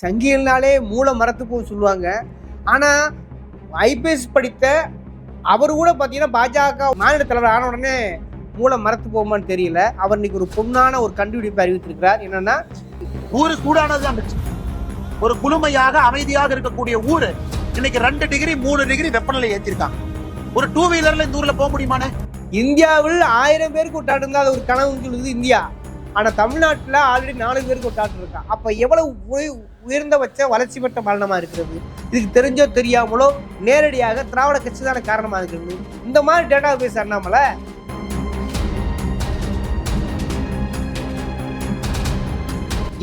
சங்கியல்னாலே மூல மரத்துக்கும் சொல்லுவாங்க. ஆனால் ஐபிஎஸ் படித்த அவர் கூட பார்த்தீங்கன்னா பாஜக மாநில தலைவர் ஆன உடனே மூல மரத்து போகுமான்னு தெரியல. அவர் இன்னைக்கு ஒரு பொண்ணான ஒரு கண்டுபிடிப்பை அறிவித்திருக்கிறார். என்னன்னா ஊரு சூடானதுதான் ஒரு குளுமையாக அமைதியாக இருக்கக்கூடிய ஊரு இன்னைக்கு ரெண்டு டிகிரி மூணு டிகிரி வெப்பநிலை ஏற்றிருக்காங்க ஒரு டூ வீலர்ல இந்த ஊர்ல போக முடியுமானே? இந்தியாவில் ஆயிரம் பேருக்கு விட்டாட்டு இருந்தால் ஒரு கனவுன்னு சொல்லுது இந்தியா. ஆனால் தமிழ்நாட்டில் ஆல்ரெடி நாலு பேருக்கு விட்டாட்டு இருக்கான் அப்போ எவ்வளவு உயர்ந்தபட்ச வளர்ச்சி பெற்ற மரணமாக இருக்கிறது. இதுக்கு தெரிஞ்சோ தெரியாமலோ நேரடியாக திராவிட கட்சி தான காரணமாக இருக்கிறது. இந்த மாதிரி டேட்டா பேஸ் அண்ணாமலை.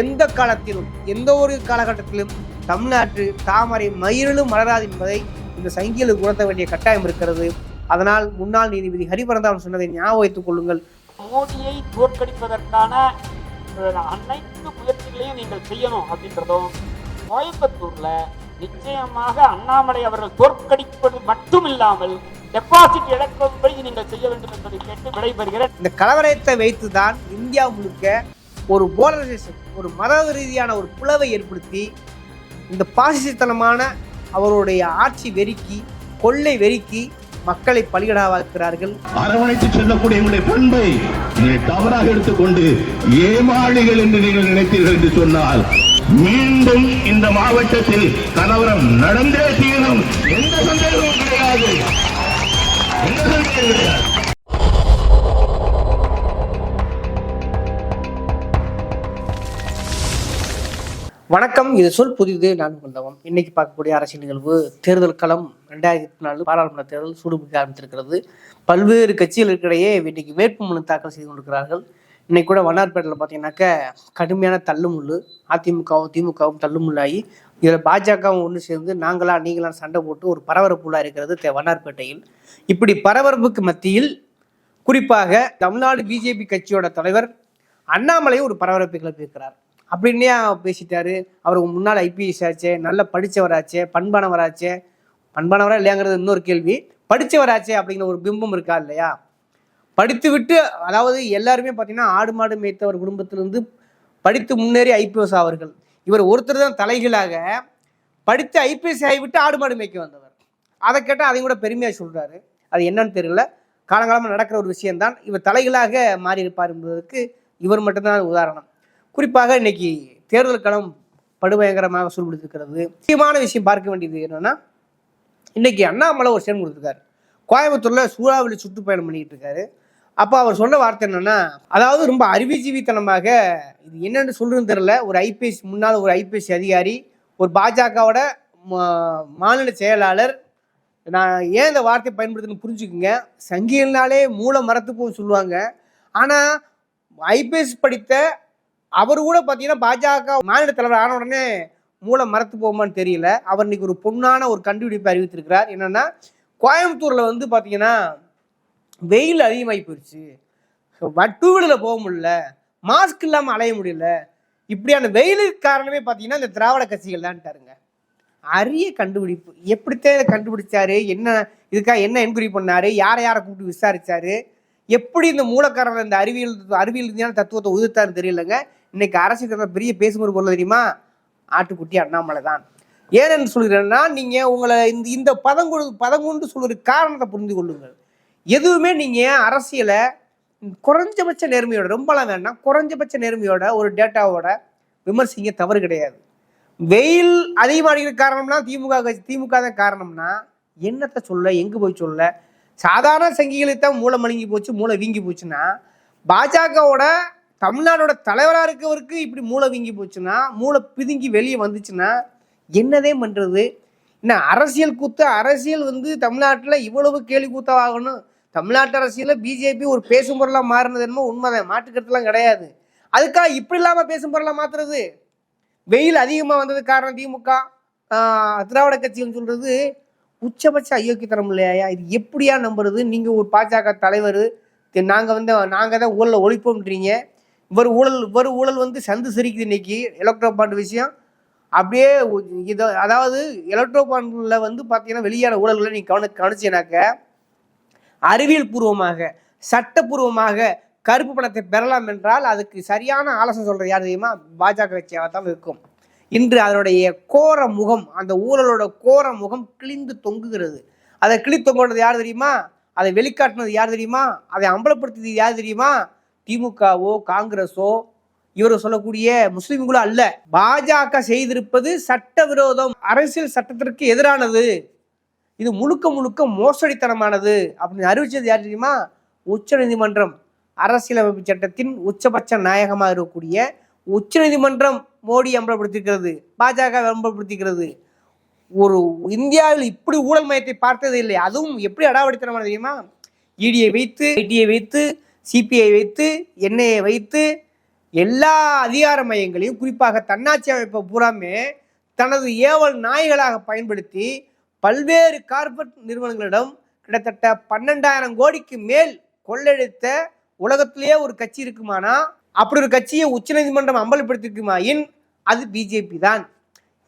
எந்த காலத்திலும் எந்த ஒரு காலகட்டத்திலும் தமிழ்நாட்டு தாமரை மயிரிலும் மலராது என்பதை இந்த சங்கிகளுக்கு உணர்த்த வேண்டிய கட்டாயம் இருக்கிறது. அதனால் முன்னாள் நீதிபதி ஹரிபரந்தாமன் சொன்னதை ஞாபகம் வைத்துக் கொள்ளுங்கள். மோடியை தோற்கடிப்பதற்கான அனைத்து முயற்சி முயற்சிகளையும் நீங்கள் செய்யணும் அப்படின்றதும் கோயம்புத்தூர்ல நிச்சயமாக அண்ணாமலை அவர்கள் தோற்கடிப்பது மட்டும் இல்லாமல் டெபாசிட் இழக்கும்படி நீங்கள் செய்ய வேண்டும் என்பதை கேட்டு விடைபெறுகிறேன். இந்த கலவரத்தை வைத்துதான் இந்தியா முழுக்க ஒரு போலரைசேஷன் ஒரு மத ரீதியான ஒரு புலவை ஏற்படுத்தி இந்த பாசிசத்தனமான அவருடைய ஆட்சி வெறிக்கி கொள்ளை வெறிக்கி மக்களை பலிகடாவாக்கிறார்கள் அரவணைத்து செல்லக்கூடிய உங்களுடைய பண்பை நீங்கள் தவறாக எடுத்துக்கொண்டு ஏமாளிகள் என்று நீங்கள் நினைத்தீர்கள் என்று சொன்னால் மீண்டும் இந்த மாவட்டத்தில் கலவரம் நடந்தே தீரும். எந்த சந்தேகமும் கிடையாது. எந்த சந்தேகம் கிடையாது. வணக்கம் இது சொல் புதிது நான் கொண்டவம் இன்னைக்கு பார்க்கக்கூடிய அரசியல் நிகழ்வு தேர்தல் களம் ரெண்டாயிரத்தி நாலு பாராளுமன்ற தேர்தல் சூடுபிடிக்க ஆரம்பித்திருக்கிறது. பல்வேறு கட்சிகளுக்கிடையே இன்னைக்கு வேட்புமனு தாக்கல் செய்து கொண்டிருக்கிறார்கள். இன்னைக்கு கூட வண்ணார்பேட்டையில் பார்த்தீங்கன்னாக்க கடுமையான தள்ளுமுள்ளு அதிமுகவும் திமுகவும் தள்ளுமுள்ளாகி இதில் பாஜகவும் ஒன்று சேர்ந்து நாங்களா நீங்களா சண்டை போட்டு ஒரு பரபரப்புள்ளாக இருக்கிறது வண்ணார்பேட்டையில். இப்படி பரபரப்புக்கு மத்தியில் குறிப்பாக தமிழ்நாடு பிஜேபி கட்சியோட தலைவர் அண்ணாமலை ஒரு பரபரப்பை கிளப்பியிருக்கிறார். அப்படின்னே பேசிட்டாரு. அவருக்கு முன்னால் ஐபிஎஸ் ஆச்சே நல்ல படித்தவராச்சே பண்பானவராச்சே. பண்பானவரா இல்லையாங்கிறது இன்னொரு கேள்வி. படித்தவராச்சே அப்படிங்கிற ஒரு பிம்பம் இருக்கா இல்லையா? படித்து விட்டு அதாவது எல்லாருமே பார்த்தீங்கன்னா ஆடு மாடு மேய்த்தவர் குடும்பத்திலிருந்து படித்து முன்னேறி ஐபிஎஸ் ஆவார்கள் இவர் ஒருத்தர் தான் தலைகளாக படித்து ஐபிஎஸ் ஆகிவிட்டு ஆடு மாடு மேய்க்க வந்தவர். அதை கேட்டால் அதையும் கூட பெருமையாக சொல்கிறாரு அது என்னன்னு தெரியல. காலங்காலமாக நடக்கிற ஒரு விஷயம்தான். இவர் தலைகளாக மாறி இருப்பார் என்பதற்கு இவர் மட்டும்தான் உதாரணம். குறிப்பாக இன்னைக்கு தேர்தல் களம் படுபயங்கரமாக சூழ்நிலைக்கிறது முக்கியமான விஷயம் பார்க்க வேண்டியது என்னன்னா இன்னைக்கு அண்ணாமலை ஒரு ஸ்டேட் கொடுத்துருக்காரு. கோயம்புத்தூர்ல சூறாவளி சுற்றுப்பயணம் பண்ணிட்டு இருக்காரு. அப்போ அவர் சொன்ன வார்த்தை என்னன்னா அதாவது ரொம்ப அறிவுஜீவித்தனமாக இது என்னன்னு சொல்றதுன்னு தெரியல. ஒரு ஐபிஎஸ் முன்னாள் ஒரு ஐபிஎஸ் அதிகாரி ஒரு பாஜகவோட மா- மாநில செயலாளர். நான் ஏன் இந்த வார்த்தையை பயன்படுத்துன்னு புரிஞ்சுக்குங்க. சங்கியல்னாலே மூல மரத்துக்கும் சொல்லுவாங்க. ஆனால் ஐபிஎஸ் படித்த அவர் கூட பார்த்தீங்கன்னா பாஜக மாநில தலைவர் ஆன உடனே மூளை மறத்து போமான்னு தெரியல. அவர் இன்னைக்கு ஒரு பொண்ணான ஒரு கண்டுபிடிப்பை அறிவித்திருக்கிறார். என்னன்னா கோயம்புத்தூர்ல வந்து பார்த்தீங்கன்னா வெயில் அதிகமாகி போயிடுச்சு டூ வீலரில் போக முடியல. மாஸ்க் இல்லாமல் அலைய முடியல. இப்படியான வெயிலுக்கு காரணமே பார்த்தீங்கன்னா இந்த திராவிட கட்சிகள் தான்ட்டாருங்க. அரிய கண்டுபிடிப்பு. எப்படித்தான் இதை கண்டுபிடிச்சாரு? என்ன இதுக்காக என்ன என்கொயரி பண்ணாரு? யாரை யாரை கூப்பிட்டு விசாரிச்சாரு? எப்படி இந்த மூலக்காரர் இந்த அறிவியல் அறிவியல் தத்துவத்தை உதிர்த்தாருன்னு தெரியலங்க. இன்னைக்கு அரசியல் பெரிய பேசுமுறை பொருள் தெரியுமா? ஆட்டுக்குட்டி அண்ணாமலை தான். ஏன்னு சொல்கிறேன்னா நீங்கள் உங்களை இந்த இந்த பதம் பதங்கொண்டு பதம் கொண்டு சொல்கிற காரணத்தை புரிந்து கொள்ளுங்கள். எதுவுமே நீங்கள் அரசியலை குறைஞ்சபட்ச நேர்மையோட ரொம்பலாம் வேணாம் குறைஞ்சபட்ச நேர்மையோட ஒரு டேட்டாவோட விமர்சிங்க தவறு கிடையாது. வெயில் அதிகமாகிற காரணம்னா திமுக கட்சி திமுக தான் காரணம்னா என்னத்தை சொல்ல எங்கே போய் சொல்ல? சாதாரண சங்கிகளுக்கு தான் மூளை மழுங்கி போச்சு மூளை வீங்கி போச்சுன்னா பாஜகவோட தமிழ்நாடோட தலைவராக இருக்கவருக்கு இப்படி மூளை வீங்கி போச்சுன்னா மூளை பிதுங்கி வெளியே வந்துச்சுன்னா என்னதே பண்ணுறது என்ன அரசியல் கூத்து அரசியல் வந்து தமிழ்நாட்டில் இவ்வளவு கேலி கூத்தாகணும் தமிழ்நாட்டு அரசியலில் பிஜேபி ஒரு பேசும் பொருளாக மாறினது என்னமோ உண்மைதான். மாற்றுக்கருத்துலாம் கிடையாது. அதுக்காக இப்படி இல்லாமல் பேசும் பொருளாக மாற்றுறது வெயில் அதிகமாக வந்தது காரணம் திமுக. திராவிட கட்சின்னு சொல்கிறது உச்சபட்ச அயோக்கியத்தனம் இல்லையா? இது எப்படியா நம்புறது? நீங்கள் ஒரு பாஜக தலைவர் நாங்கள் வந்து நாங்கள் தான் ஊரில் ஒழிப்போம்ன்றீங்க. இவர் ஊழல் இவர் ஊழல் வந்து சந்து சிரிக்குது இன்னைக்கு எலக்ட்ரோ பாண்ட் விஷயம். அப்படியே இதை அதாவது எலக்ட்ரோ பாண்டில் வந்து பார்த்தீங்கன்னா வெளியான ஊழல்களை நீங்க கவனி கவனிச்சினாக்க அறிவியல் பூர்வமாக சட்டப்பூர்வமாக கருப்பு பணத்தை பெறலாம் என்றால் அதுக்கு சரியான ஆலோசனை சொல்கிறது யார் தெரியுமா? பாஜக கட்சியாக தான் இருக்கும். இன்று அதனுடைய கோர முகம் அந்த ஊழலோட கோர முகம் கிழிந்து தொங்குகிறது. அதை கிழி தொங்குனது யார் தெரியுமா? அதை வெளிக்காட்டினது யார் தெரியுமா? அதை அம்பலப்படுத்தியது யார் தெரியுமா? திமுகவோ காங்கிரஸோ இவர் சொல்லக்கூடிய முஸ்லிம்களோ அல்ல. பாஜக செய்திருப்பது சட்டவிரோதம். அரசியல் சட்டத்திற்கு எதிரானது. இது முழுக்க முழுக்க மோசடித்தனமானது. அப்படின்னு அறிவிச்சது யார் தெரியுமா? உச்சநீதிமன்றம் அரசியலமைப்பு சட்டத்தின் உச்சபட்ச நாயகமாக இருக்கக்கூடிய உச்சநீதிமன்றம் மோடி அம்பலப்படுத்திருக்கிறது பாஜக அம்பலப்படுத்திக்கிறது ஒரு இந்தியாவில் இப்படி ஊழல் மையத்தை பார்த்ததே இல்லை. அதுவும் எப்படி அடாவடித்தனமான தெரியுமா? இடியை வைத்து ஐடியை வைத்து சிபிஐ வைத்து என்ஐஏ வைத்து எல்லா அதிகார மையங்களையும் குறிப்பாக தன்னாட்சி அமைப்பை பூராமே தனது ஏவல் நாய்களாக பயன்படுத்தி பல்வேறு கார்பரேட் நிறுவனங்களிடம் கிட்டத்தட்ட பன்னெண்டாயிரம் கோடிக்கு மேல் கொள்ளடித்த உலகத்திலேயே ஒரு கட்சி இருக்குமானா? அப்படி ஒரு கட்சியை உச்சநீதிமன்றம் அம்பலப்படுத்தியிருக்குமாயின் அது பிஜேபி தான்.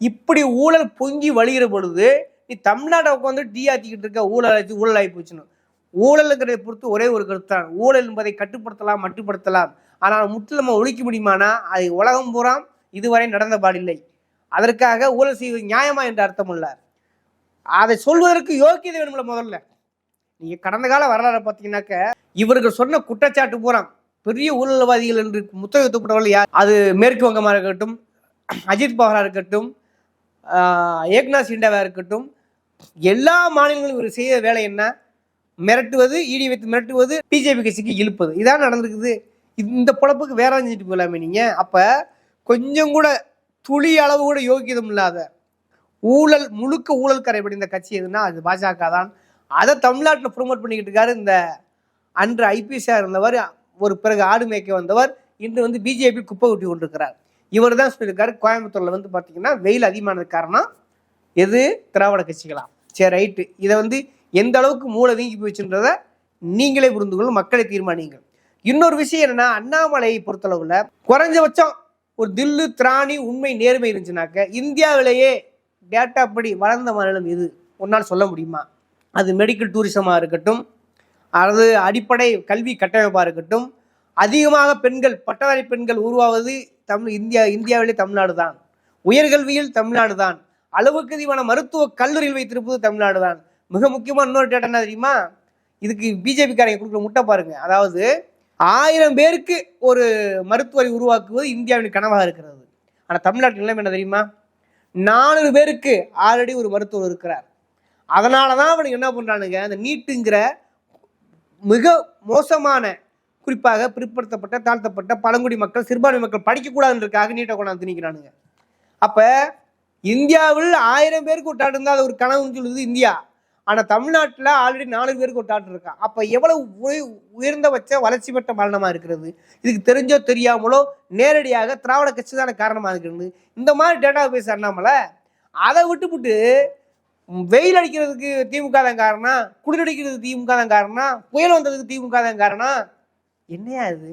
இப்படி ஊழல் பொங்கி வழிகிற பொழுது நீ தமிழ்நாட்டை உட்காந்து டீஆத்திக்கிட்டு இருக்க ஊழல் ஆச்சு ஊழல் ஆகி போச்சுன்னு. ஊழலுங்கிறதை பொறுத்து ஒரே ஒரு கருத்தான் ஊழல் என்பதை கட்டுப்படுத்தலாம் மட்டுப்படுத்தலாம். ஆனால் முற்றிலுமா ஒழிக்க முடியுமானா அது உலகம் பூரா இதுவரை நடந்த பாடில்லை. அதற்காக ஊழல் செய்வது நியாயமா என்று அர்த்தம் அல்ல அதை சொல்வதற்கு யோக்கியதை வேணும்ல முதல்ல. நீங்க கடந்த கால வரலாறு பார்த்தீங்கன்னாக்க இவர்கள் சொன்ன குற்றச்சாட்டு பூரா பெரிய ஊழல்வாதிகள் என்று முத்தகத்தப்பட்டவர்கள் யார்? அது மேற்கு வங்கமாக இருக்கட்டும் அஜித் பவாரா இருக்கட்டும் ஏக்நாத் சிண்டாவா இருக்கட்டும் எல்லா மாநிலங்களும் இவர் செய்ய வேலை என்ன? மிரட்டுவது ஈடி வைத்து மிரட்டுவது பிஜேபி கட்சிக்கு இழுப்பது. இதான் நடந்திருக்குது. இந்த பொழப்புக்கு வேற செஞ்சுட்டு போகலாமே நீங்கள் அப்போ கொஞ்சம் கூட துளி அளவு கூட யோகியதும் இல்லாத ஊழல் முழுக்க ஊழல் கரைபடிந்த கட்சி எதுனா அது பாஜக தான். அதை தமிழ்நாட்டில் ப்ரொமோட் பண்ணிக்கிட்டு இருக்காரு இந்த அன்று ஐபிஎஸ்ஆர் இருந்தவர் ஒரு பிறகு ஆடு மேய்க்க வந்தவர் இன்று வந்து பிஜேபி குப்பை ஊட்டி கொண்டிருக்கிறார். இவர் தான் சொல்லியிருக்காரு கோயம்புத்தூரில் வந்து பார்த்தீங்கன்னா வெயில் அதிகமானது காரணம் எது? திராவிட கட்சிகளாம் சரி ரைட்டு இதை வந்து எந்த அளவுக்கு மூளை வீங்கி போச்சுன்றத நீங்களே புரிந்து கொள்ளும் மக்களை தீர்மானிங்க இன்னொரு விஷயம் என்னன்னா அண்ணாமலையை பொறுத்தளவில் குறைஞ்சபட்சம் ஒரு தில்லு திராணி உண்மை நேர்மை இருந்துச்சுனாக்க இந்தியாவிலேயே டேட்டா படி வளர்ந்த மாநிலம் இது ஒன்னால் சொல்ல முடியுமா? அது மெடிக்கல் டூரிசமாக இருக்கட்டும் அல்லது அடிப்படை கல்வி கட்டமைப்பாக இருக்கட்டும் அதிகமாக பெண்கள் பட்டதாரி பெண்கள் உருவாவது தமிழ் இந்தியா இந்தியாவிலே தமிழ்நாடு தான். உயர்கல்வியில் தமிழ்நாடு தான். அளவுக்கு அதிகமான மருத்துவ கல்லூரியில் வைத்திருப்பது தமிழ்நாடு தான். மிக முக்கியமாக இன்னொரு டேட்டா என்ன தெரியுமா? இதுக்கு பிஜேபிக்காரங்க கொடுக்குற முட்டை பாருங்க. அதாவது ஆயிரம் பேருக்கு ஒரு மருத்துவரை உருவாக்குவது இந்தியாவின் கனவாக இருக்கிறது. ஆனால் தமிழ்நாட்டில் நிலைமை என்ன தெரியுமா? நானூறு பேருக்கு ஆல்ரெடி ஒரு மருத்துவர் இருக்கிறார். அதனால தான் அவனுக்கு என்ன பண்ணுறானுங்க அந்த நீட்டுங்கிற மிக மோசமான குறிப்பாக பிற்படுத்தப்பட்ட தாழ்த்தப்பட்ட பழங்குடி மக்கள் சிறுபான்மை மக்கள் படிக்கக்கூடாதுன்றதுக்காக நீட்டை கொண்டாந்து திணிக்கிறானுங்க. அப்போ இந்தியாவில் ஆயிரம் பேருக்கு ஒரு இருந்தால் அது ஒரு கனவுன்னு சொல்லுது இந்தியா. ஆனால் தமிழ்நாட்டில் ஆல்ரெடி நாலு பேருக்கு ஒரு டாக்டர் இருக்கான் அப்போ எவ்வளவு உய- உயர்ந்தபட்ச வளர்ச்சி பெற்ற மரணமாக இருக்கிறது? இதுக்கு தெரிஞ்சோ தெரியாமலோ நேரடியாக திராவிட கட்சி தான காரணமாக இருக்கிறது. இந்த மாதிரி டேட்டா பேஸ் அண்ணாமலை அதை விட்டுப்புட்டு வெயில் அடிக்கிறதுக்கு திமுக தான் காரணம் குளிர் அடிக்கிறதுக்கு திமுக தான் காரணம் புயல் வந்ததுக்கு திமுக தான் காரணம். என்னையா இது?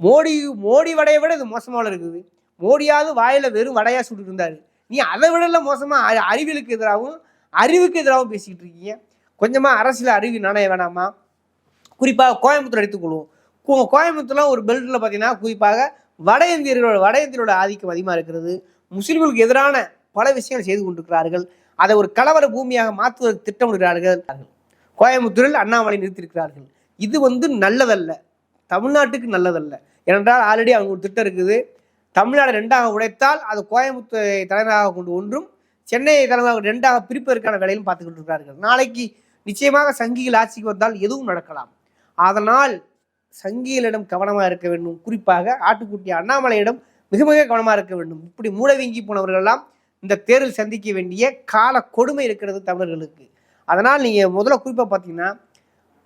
மோடி மோடி வடையை விட இது மோசமாக இருக்குது. மோடியாவது வாயில் வெறும் வடையாக சுட்டு இருந்தார். நீ அதை விடல மோசமாக அ- அறிவியலுக்கு எதிராகவும் அறிவுக்கு எதிராகவும் பேசிக்கிட்டு இருக்கீங்க. கொஞ்சமாக அரசியல் அறிவு நாணய வேணாமா? குறிப்பாக கோயம்புத்தூர் எடுத்துக்கொள்வோம். கோ- கோயம்புத்தூர்லாம் ஒரு பெல்ட்டில் பார்த்தீங்கன்னா குறிப்பாக வட இந்தியர்களோட வட இந்தியரோட ஆதிக்கம் அதிகமாக இருக்கிறது. முஸ்லீம்களுக்கு எதிரான பல விஷயங்கள் செய்து கொண்டிருக்கிறார்கள். அதை ஒரு கலவர பூமியாக மாற்றுவதற்கு திட்டமிடுகிறார்கள். கோயம்புத்தூரில் அண்ணாமலை நிறுத்தியிருக்கிறார்கள். இது வந்து நல்லதல்ல. தமிழ்நாட்டுக்கு நல்லதல்ல. ஏனென்றால் ஆல்ரெடி அவங்க ஒரு திட்டம் இருக்குது. தமிழ்நாடு ரெண்டாக உடைத்தால் அது கோயம்புத்தூரை தலைவராக கொண்டு ஒன்றும் சென்னையை தலைமையாக ரெண்டாக பிரிப்பதற்கான வேலையிலும் பார்த்துக்கிட்டு இருக்கிறார்கள். நாளைக்கு நிச்சயமாக சங்கிகள் ஆட்சிக்கு வந்தால் எதுவும் நடக்கலாம். அதனால் சங்கிகளிடம் கவனமாக இருக்க வேண்டும். குறிப்பாக ஆட்டுக்குட்டி அண்ணாமலையிடம் மிக மிக கவனமாக இருக்க வேண்டும். இப்படி மூளைவீங்கி போனவர்களெல்லாம் இந்த தேர்தல் சந்திக்க வேண்டிய கால கொடுமை இருக்கிறது தமிழர்களுக்கு. அதனால் நீங்கள் முதல்ல குறிப்பாக பார்த்தீங்கன்னா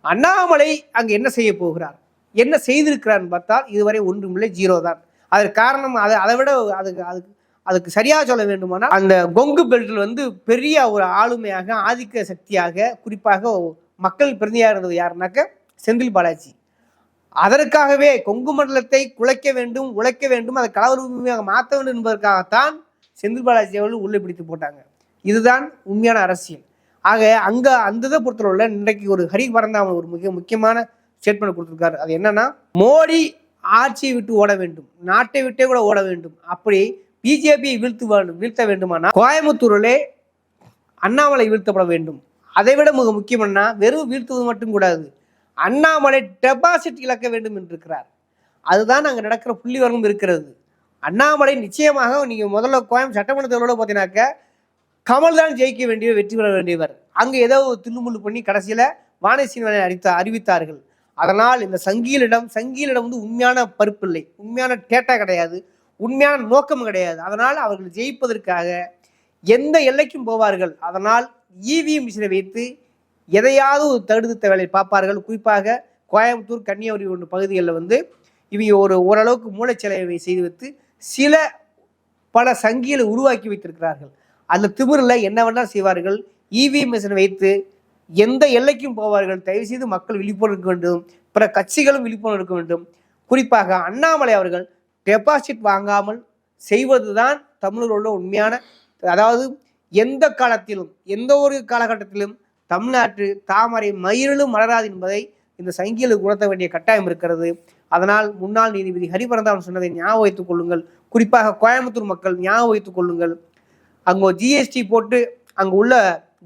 அண்ணாமலை அங்கே என்ன செய்ய போகிறார்? என்ன செய்திருக்கிறார்னு பார்த்தால் இதுவரை ஒன்றுமில்லை ஜீரோ தான் அதற்கு காரணம் அதை அதை விட அதுக்கு அதுக்கு அதுக்கு சரியாக சொல்ல வேண்டுமானால் அந்த கொங்கு பெல்ட்டில் வந்து பெரிய ஒரு ஆளுமையாக ஆதிக்க சக்தியாக குறிப்பாக மக்கள் பிரதிநிதியாக இருந்தது யாருனாக்க செந்தில் பாலாஜி. அதற்காகவே கொங்கு மண்டலத்தை குலைக்க வேண்டும் உழைக்க வேண்டும் அதை கலவர பூமியாக மாற்ற வேண்டும் என்பதற்காகத்தான் செந்தில் பாலாஜி அவர்கள் உள்ளே பிடித்து போட்டாங்க. இதுதான் உண்மையான அரசியல். ஆக அங்கே அந்த இதை பொறுத்தளவுல இன்றைக்கு ஒரு ஹரி பரந்தாமன் ஒரு மிக முக்கியமான ஸ்டேட்மெண்ட் கொடுத்துருக்காரு. அது என்னன்னா மோடி ஆட்சியை விட்டு ஓட வேண்டும் நாட்டை விட்டே கூட ஓட வேண்டும். அப்படி பிஜேபியை வீழ்த்து வீழ்த்த வேண்டுமானால் கோயம்புத்தூரிலே அண்ணாமலை வீழ்த்தப்பட வேண்டும். அதை விட மிக முக்கியம்னா வெறும் வீழ்த்துவது மட்டும் கூடாது. அண்ணாமலை டெபாசிட் இழக்க வேண்டும் என்றிருக்கிறார். அதுதான் அங்கே நடக்கிற புள்ளிவரம் இருக்கிறது. அண்ணாமலை நிச்சயமாக நீங்கள் முதல்ல கோயம் சட்டமன்ற தேர்தலோடு பார்த்தீங்கன்னாக்க கமல் தான் ஜெயிக்க வேண்டிய வெற்றி பெற வேண்டியவர். அங்கே ஏதோ ஒரு தில்லுமுள்ளு பண்ணி கடைசியில் வானசீனவனை அறித்த அறிவித்தார்கள். அதனால் இந்த சங்கிகளிடம் சங்கிகளிடம் வந்து உண்மையான பருப்பு இல்லை உண்மையான டேட்டா கிடையாது. உண்மையான நோக்கம் கிடையாது. அதனால் அவர்கள் ஜெயிப்பதற்காக எந்த எல்லைக்கும் போவார்கள். அதனால் இவிஎம் மிஷினை வைத்து எதையாவது ஒரு தடுத்த வேலையை பார்ப்பார்கள். குறிப்பாக கோயம்புத்தூர் கன்னியாகுமரி ஒன்று பகுதிகளில் வந்து இவங்க ஒரு ஓரளவுக்கு மூளைச்சலவை செய்து வைத்து சில பல சங்கிகளை உருவாக்கி வைத்திருக்கிறார்கள். அந்த திமிரில் என்ன வேணால் செய்வார்கள். இவிஎம் மிஷினை வைத்து எந்த எல்லைக்கும் போவார்கள். தயவு செய்து மக்கள் விழிப்புணர்வு இருக்க வேண்டும். பிற கட்சிகளும் விழிப்புணர்வு இருக்க வேண்டும். குறிப்பாக அண்ணாமலை அவர்கள் டெபாசிட் வாங்காமல் செய்வதுதான் உள்ள உண்மையான அதாவது எந்த காலத்திலும் எந்த ஒரு காலகட்டத்திலும் தமிழ்நாட்டு தாமரை மயிரிலும் மலராது என்பதை இந்த சங்கியில் உணர்த்த வேண்டிய கட்டாயம் இருக்கிறது. அதனால் முன்னாள் நீதிபதி ஹரிபரந்தாமன் சொன்னதை ஞாபகம் வைத்துக் கொள்ளுங்கள். குறிப்பாக கோயம்புத்தூர் மக்கள் ஞாபகம் வைத்துக் கொள்ளுங்கள். அங்கே ஜிஎஸ்டி போட்டு அங்கே உள்ள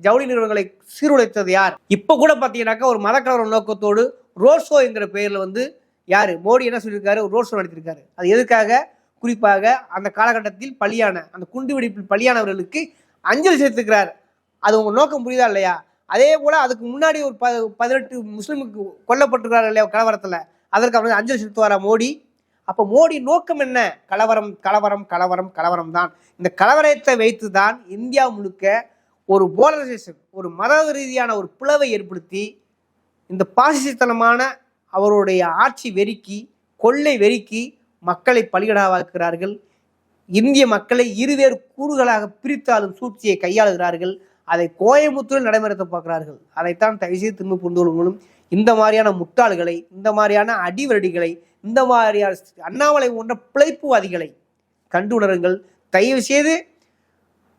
ஜவுளி நிறுவனங்களை சீர்குலைத்தது யார்? இப்போ கூட பார்த்தீங்கன்னாக்கா ஒரு மதக்கலவர நோக்கத்தோடு ரோட் ஷோ என்கிற பெயரில் வந்து யார்? மோடி என்ன சொல்லியிருக்காரு ஒரு ரோட் ஷோ நடத்தியிருக்காரு அது எதுக்காக? குறிப்பாக அந்த காலகட்டத்தில் பலியான அந்த குண்டு வெடிப்பில் பலியானவர்களுக்கு அஞ்சலி செலுத்துக்கிறார் அது உங்கள் நோக்கம் புரியுதா இல்லையா? அதே போல் அதுக்கு முன்னாடி ஒரு ப பதினெட்டு முஸ்லீமுக்கு கொல்லப்பட்டிருக்கிறார் இல்லையா கலவரத்தில்? அதற்கு அவர் அஞ்சலி செலுத்துவாரா மோடி? அப்போ மோடி நோக்கம் என்ன? கலவரம் கலவரம் கலவரம் கலவரம் தான். இந்த கலவரத்தை வைத்து தான் இந்தியா முழுக்க ஒரு போலரைசேஷன் ஒரு மத ரீதியான ஒரு பிளவை ஏற்படுத்தி இந்த பாசிசத்தனமான அவருடைய ஆட்சி வெறிக்கி கொள்ளை வெறிக்கி மக்களை பலிகடாவாக்குகிறார்கள். இந்திய மக்களை இருவேறு கூறுகளாக பிரித்தாலும் சூழ்ச்சியை கையாளுகிறார்கள். அதை கோயம்புத்தூரில் நடைமுறைத்த பார்க்கிறார்கள். அதைத்தான் தயவுசெய்து திரும்ப புரிந்து கொள்ளுங்களும். இந்த மாதிரியான முட்டாள்களை இந்த மாதிரியான அடிவரடிகளை இந்த மாதிரியான அண்ணாமலை போன்ற பிழைப்புவாதிகளை கண்டு உணருங்கள். தயவு செய்து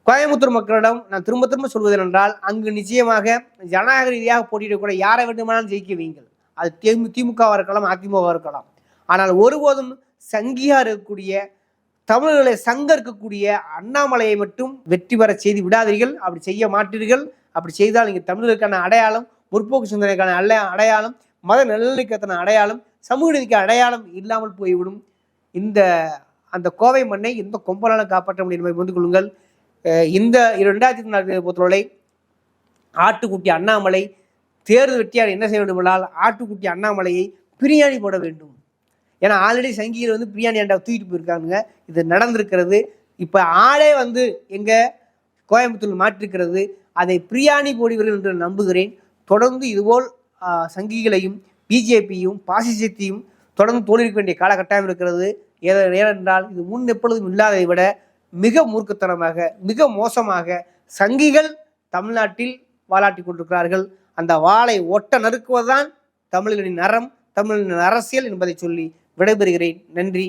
கோயம்புத்தூர் மக்களிடம் நான் திரும்ப திரும்ப சொல்வது என்னென்றால் அங்கு நிச்சயமாக ஜனநாயக ரீதியாக போட்டியிடக்கூட யாரை வேண்டுமானாலும் ஜெயிக்க வையுங்கள். அது திமு திமுகவாக இருக்கலாம் அதிமுகவாக இருக்கலாம். ஆனால் ஒருபோதும் சங்கியா இருக்கக்கூடிய தமிழர்களை சங்க இருக்கக்கூடிய அண்ணாமலையை மட்டும் வெற்றி பெற செய்து விடாதீர்கள். அப்படி செய்ய மாட்டீர்கள். அப்படி செய்தால் நீங்கள் தமிழர்களுக்கான அடையாளம் முற்போக்கு சிந்தனைக்கான அல்ல அடையாளம் மத நல்லிணக்கத்தின அடையாளம் சமூக நீதிக்கு அடையாளம் இல்லாமல் போய்விடும். இந்த அந்த கோவை மண்ணை எந்த கொம்பலாலும் காப்பாற்ற முடியும் என்பதை புரிந்து கொள்ளுங்கள். இந்த இரண்டாயிரத்தி நாலு பொறுத்தவரை ஆட்டுக்குட்டி அண்ணாமலை தேர்தல் வெட்டியார் என்ன செய்ய வேண்டும் என்றால் ஆட்டுக்குட்டி அண்ணாமலையை பிரியாணி போட வேண்டும். ஏன்னா ஆல்ரெடி சங்கியில் வந்து பிரியாணி ஆண்டா தூக்கிட்டு போயிருக்காங்க இது நடந்திருக்கிறது. இப்போ ஆளே வந்து எங்கள் கோயம்புத்தூர் மாற்றிருக்கிறது. அதை பிரியாணி போடுவீர்கள் என்று நம்புகிறேன். தொடர்ந்து இதுபோல் சங்கிகளையும் பிஜேபியும் பாசிசத்தையும் தொடர்ந்து தோல்விக்க வேண்டிய காலகட்டாயம் இருக்கிறது. ஏனென்றால் இது முன் எப்பொழுதும் இல்லாததை விட மிக மூர்க்கத்தனமாக மிக மோசமாக சங்கிகள் தமிழ்நாட்டில் வாலாட்டி கொண்டிருக்கிறார்கள். அந்த வாளை ஒட்ட நறுக்குவதுதான் தமிழர்களின் அறம் தமிழின் அரசியல் என்பதை சொல்லி விடைபெறுகிறேன். நன்றி.